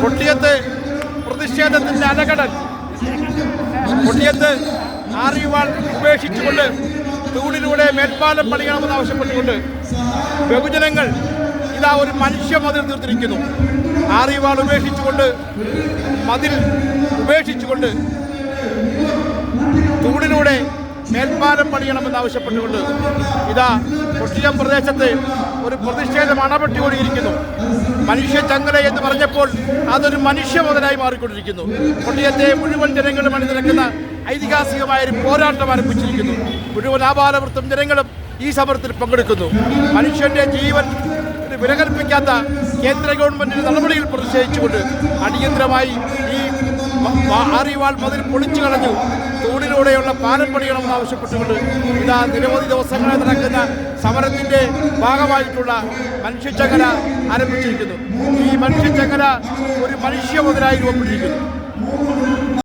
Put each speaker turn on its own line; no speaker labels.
കൊട്ടിയത്ത് പ്രതിഷേധത്തിന്റെ അലകടൽ കൊട്ടിയത്ത് ആറിയുവാൻ ഉപേക്ഷിച്ചുകൊണ്ട് തൂണിലൂടെ മേൽപ്പാലം പണിയണമെന്ന് ആവശ്യപ്പെട്ടുകൊണ്ട് ബഹുജനങ്ങൾ ഇതാ ഒരു മനുഷ്യ മതിൽ തീർത്തിരിക്കുന്നു. ആറിയുവാൾ ഉപേക്ഷിച്ചുകൊണ്ട് മതിൽ ഉപേക്ഷിച്ചുകൊണ്ട് തൂണിലൂടെ മേൽപ്പാലം പണിയണമെന്ന് ആവശ്യപ്പെട്ടുകൊണ്ട് ഇതാ കൊട്ടിയം പ്രദേശത്ത് ഒരു പ്രതിഷേധം അണപെട്ടുകൊണ്ടിരിക്കുന്നു മനുഷ്യ ചങ്ങല എന്ന് പറഞ്ഞപ്പോൾ അതൊരു മനുഷ്യ മുതലായി മാറിക്കൊണ്ടിരിക്കുന്നു. കൊട്ടിയത്തെ മുഴുവൻ ജനങ്ങളും അണിനിരക്കുന്ന ഐതിഹാസികമായ ഒരു പോരാട്ടം ആരംഭിച്ചിരിക്കുന്നു. മുഴുവൻ ആപാലവൃത്തം ജനങ്ങളും ഈ സമരത്തിൽ പങ്കെടുക്കുന്നു. മനുഷ്യന്റെ ജീവൻ വിലകൽപ്പിക്കാത്ത കേന്ദ്ര ഗവൺമെന്റിന്റെ നടപടിയിൽ പ്രതിഷേധിച്ചുകൊണ്ട് അടിയന്തരമായി ആറിവാൾ മതിൽ പൊളിച്ചു കളഞ്ഞു. തൂണിലൂടെയുള്ള പാലം പണിയണമെന്ന് ആവശ്യപ്പെട്ടുകൊണ്ട് ഇതാ നിരവധി ദിവസങ്ങളെ നടക്കുന്ന സമരത്തിന്റെ ഭാഗമായിട്ടുള്ള മനുഷ്യച്ചങ്ങല ആരംഭിച്ചിരിക്കുന്നു. ഈ മനുഷ്യച്ചങ്ങല ഒരു മനുഷ്യ മുതലായി രൂപപ്പെട്ടിരിക്കുന്നു.